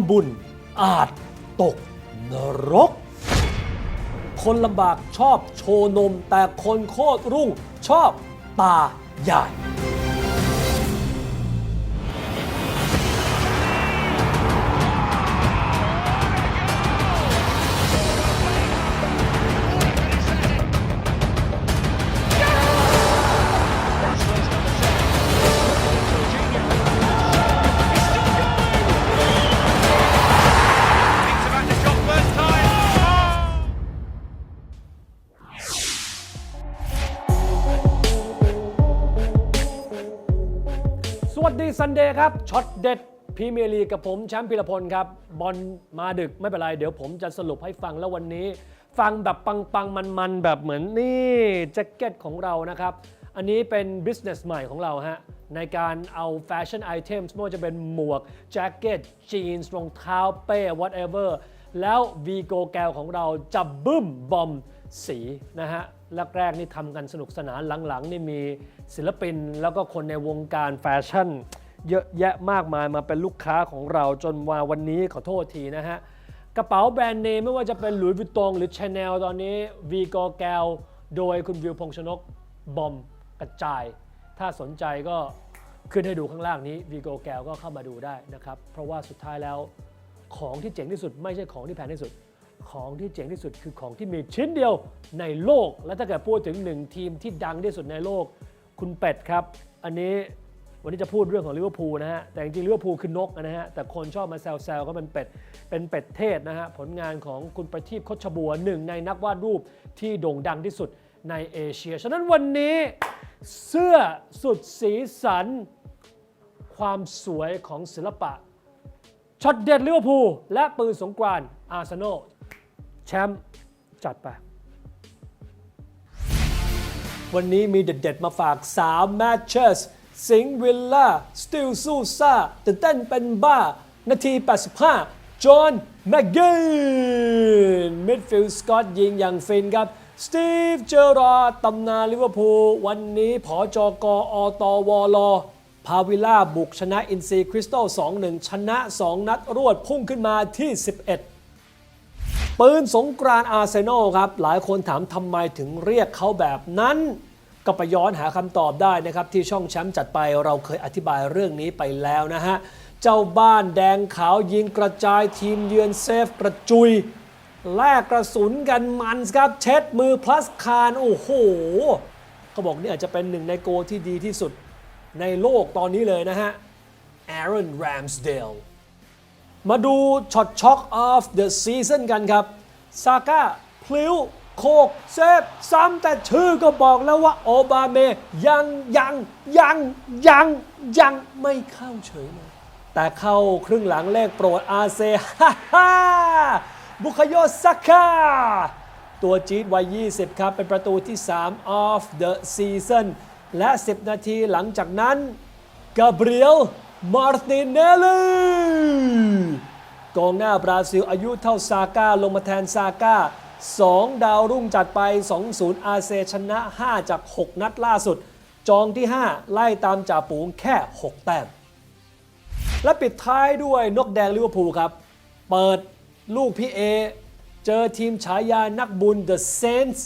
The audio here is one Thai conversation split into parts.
ำบุญอาจตกนรก คนลำบากชอบโชว์นม แต่คนโคตรรุ่งชอบตาใหญ่ สวัสดีซันเดย์ครับช็อตเด็ดพรีเมียร์ลีกกับผมแชมป์พิรพลครับ บอลมาดึกไม่เป็นไร เดี๋ยวผมจะสรุปให้ฟังแล้ววันนี้ ฟังแบบปังๆ มันๆ แบบเหมือนนี่แจ็คเก็ตของเรานะครับ อันนี้เป็น business ใหม่ของเราฮะ ในการเอาแฟชั่นไอเทมไม่ว่าจะเป็นหมวกแจ็คเก็ตจีนส์รองเท้าเป้ whatever แล้ววีโกแกลของเราจะบึ้มบอม สีนะฮะแรกๆนี่ทำกันสนุกสนานหลังๆ นี่มีศิลปินแล้วก็คนในวงการแฟชั่น เยอะแยะมากมายมาเป็นลูกค้าของเราจนมาวันนี้ขอโทษทีนะฮะกระเป๋าแบรนด์เนมไม่ว่าจะเป็นหลุยส์วิตตงหรือ Chanel ตอนนี้วีโกแกลโดยคุณวิวพงษ์ชนกบอมกระจาย ถ้าสนใจก็ขึ้นให้ดูข้างล่างนี้วีโกแกลก็เข้ามาดูได้นะครับ เพราะว่าสุดท้ายแล้วของที่เจ๋งที่สุดไม่ใช่ของที่แพงที่สุด ของที่เจ๋งที่สุดคือของที่มีชิ้นเดียวในโลก และถ้าเกิดพูดถึงหนึ่งทีมที่ดังที่สุดในโลก คุณเป็ดครับ อันนี้วันนี้จะพูดเรื่องของลิเวอร์พูลนะฮะ แต่จริงๆลิเวอร์พูลคือนกนะฮะ แต่คนชอบมาแซวๆก็เป็นเป็ด เป็นเป็ดเทศนะฮะ ผลงานของคุณประทีปคชบัวหนึ่งในนักวาดรูปที่โด่งดังที่สุดในเอเชีย ฉะนั้นวันนี้เสื้อสุดสีสัน ความสวยของศิลปะช็อตเด็ดลิเวอร์พูลและปืนสงกรานอาร์เซนอล แชมป์จัดไป วันนี้มีเด็ดๆ มาฝาก 3 แมตช์สิงห์วิลล่า สติลซูซ่าตื่นเต้นเป็นบ้า นาที 85 จอห์นแมกกินมิดฟิลด์สกอตยิงอย่างฟินครับ สตีฟเจอราร์ตำนานลิเวอร์พูล วันนี้ผอจกออตวลพาวิล่าบุกชนะอินซีคริสตัล2-1 ชนะ 2 นัดรวดพุ่งขึ้นมาที่ 11 ปืนสงกรานอาร์เซนอลครับ หลายคนถามทำไมถึงเรียกเขาแบบนั้น ก็ไปย้อนหาคำตอบได้นะครับ ที่ช่องแชมป์จัดไปเราเคยอธิบายเรื่องนี้ไปแล้วนะฮะ เจ้าบ้านแดงขาวยิงกระจายทีมเยือนเซฟกระจุย แลกกระสุนกันมันครับ เช็ดมือพลัสคารโอ้โหเขาบอกนี่อาจจะเป็นหนึ่งในโกที่ดีที่สุดในโลกตอนนี้เลยนะฮะ Aaron Ramsdale มาดูช็อตช็อก of the season กันครับ ซาก้าพลิ้วโคกเซฟซ้ำแต่ชื่อก็บอกแล้วว่าโอบาเมยังยังยังยังยังไม่เข้าเฉยเลยแต่เข้าครึ่งหลังเลขโปรดอาเซฮ่าฮ่าบุคโยซัก a าตัวจี๊ดวัย 20 ครับ เป็นประตูที่ 3 of the season และ 10 นาทีหลังจากนั้นกาเบรียล มาร์ตินเนลลีกองหน้าบราซิลอายุเท่าซาก้าลงมาแทนซาก้า2 ดาวรุ่งจัดไป 2-0 อาเซชนะ 5 จาก 6 นัดล่าสุด จองที่ 5 ไล่ตามจ่าปูงแค่ 6 แต้ม และปิดท้ายด้วยนกแดงลิเวอร์พูลครับ เปิดลูกพี่เอ เจอทีมฉายานักบุญ The Saints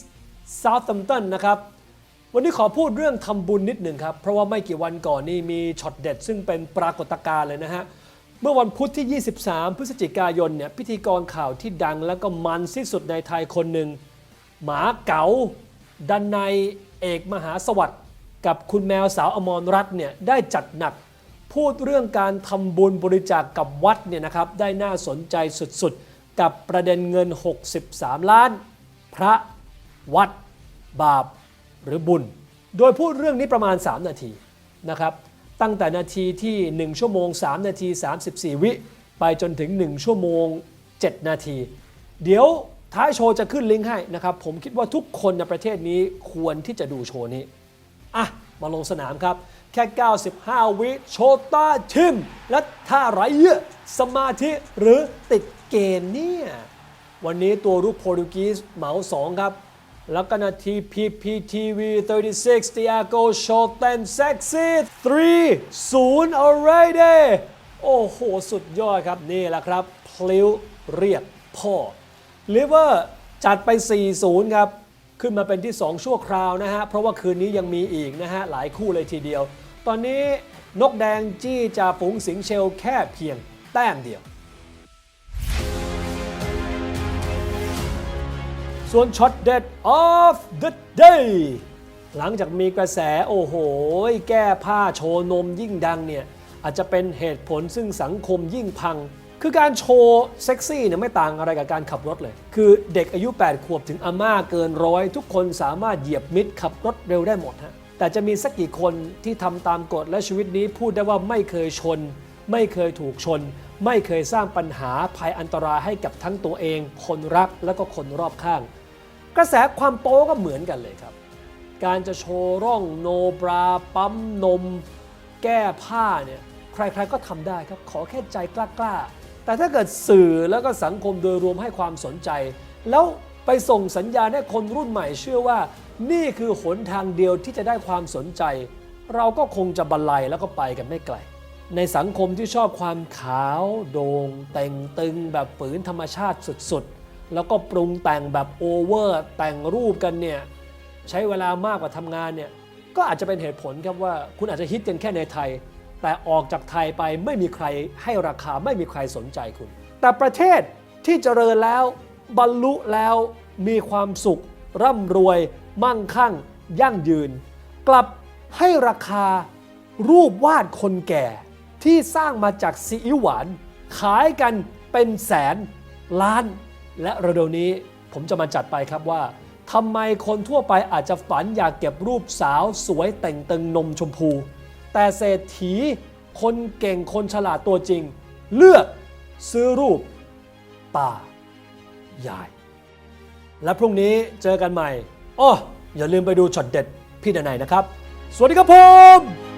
Southampton นะครับ วันนี้ขอพูดเรื่องทำบุญนิดหนึ่งครับ เพราะว่าไม่กี่วันก่อนนี่มีช็อตเด็ด ซึ่งเป็นปรากฏการณ์เลยนะฮะ เมื่อวันพุธที่ 23 พฤศจิกายนเนี่ยพิธีกรข่าวที่ดังแล้วก็มันที่สุดในไทยคนหนึ่ง หมาเก๋าดันในเอกมหาสวัสดิ์กับคุณแมวสาวอมรรัตน์เนี่ยได้จัดหนัก พูดเรื่องการทำบุญบริจาคกกับวัดเนี่ยนะครับได้น่าสนใจสุดๆ กับประเด็นเงิน 63 ล้าน พระวัดบาป หรือบุญ โดยพูดเรื่องนี้ประมาณ 3 นาทีนะครับตั้งแต่นาทีที่ 1 ชั่วโมง 3 นาที 34 วิ ไปจนถึง 1 ชั่วโมง 7 นาที เดี๋ยวท้ายโชว์จะขึ้นลิงก์ให้นะครับ ผมคิดว่าทุกคนในประเทศนี้ควรที่จะดูโชว์นี้ อะ มาลงสนามครับ แค่ 95 วิ โชต้าทิม และท่าไรเยอะสมาธิหรือติดเกณฑ์เนี่ย วันนี้ตัวรุกโปรตุกีสเหมา2ครับ แล้วก็นาที PPTV 36 Thiago s h o t e n sexy 3 0 already โอ้โห สุดยอดครับ นี่แหละครับ พลิ้วเรียกพ่อลิเวอร์จัดไป 4-0 ครับ ขึ้นมาเป็นที่ 2 ชั่วคราวนะฮะ เพราะว่าคืนนี้ยังมีอีกนะฮะ หลายคู่เลยทีเดียว ตอนนี้นกแดงจี้จ่าฝูงสิงเชลแค่เพียงแต้มเดียว ส่วนช็อตเด็ด of the day หลังจากมีกระแสโอ้โห แก้ผ้าโชว์นมยิ่งดังเนี่ย อาจจะเป็นเหตุผลซึ่งสังคมยิ่งพัง คือการโชว์เซ็กซี่เนี่ยไม่ต่างอะไรกับการขับรถเลย คือเด็กอายุ 8 ขวบถึงอาม่าเกินร้อยทุกคนสามารถเหยียบมิดขับรถเร็วได้หมดฮะแต่จะมีสักกี่คนที่ทำตามกฎและชีวิตนี้พูดได้ว่าไม่เคยชน ไม่เคยถูกชน ไม่เคยสร้างปัญหาภัยอันตรายให้กับทั้งตัวเอง คนรักและก็คนรอบข้าง กระแสความโป๊ก็เหมือนกันเลยครับ การจะโชว์ร่องโนบราปั๊มนม แก้ผ้าเนี่ยใครๆก็ทำได้ครับ ขอแค่ใจกล้าๆ แต่ถ้าเกิดสื่อแล้วก็สังคมโดยรวมให้ความสนใจ แล้วไปส่งสัญญาณให้คนรุ่นใหม่เชื่อว่า นี่คือหนทางเดียวที่จะได้ความสนใจ เราก็คงจะบรรลัยแล้วก็ไปกันไม่ไกล ในสังคมที่ชอบความขาว โดง่งแต่งตึงแบบฝืนธรรมชาติสุดๆ แล้วก็ปรุงแต่งแบบโอเวอร์แต่งรูปกันเนี่ยใช้เวลามากกว่าทำงานเนี่ยก็อาจจะเป็นเหตุผลครับว่าคุณอาจจะฮิตกันแค่ในไทย แต่ออกจากไทยไปไม่มีใครให้ราคาไม่มีใครสนใจคุณ แต่ประเทศที่เจริญแล้วบรรลุแล้วมีความสุข ร่ำรวย มั่งคั่ง ยั่งยืน กลับให้ราคารูปวาดคนแก่ ที่สร้างมาจากซีอิ๊วหวาน ขายกันเป็นแสนล้าน และระดับนี้ผมจะมาจัดไปครับว่าทำไมคนทั่วไปอาจจะฝันอยากเก็บรูปสาวสวยแต่งตึงนมชมพู แต่เศรษฐีคนเก่งคนฉลาดตัวจริง เลือกซื้อรูปตายาย และพรุ่งนี้เจอกันใหม่อ้ออย่าลืมไปดูช็อตเด็ดพี่ดนัยนะครับ สวัสดีครับผม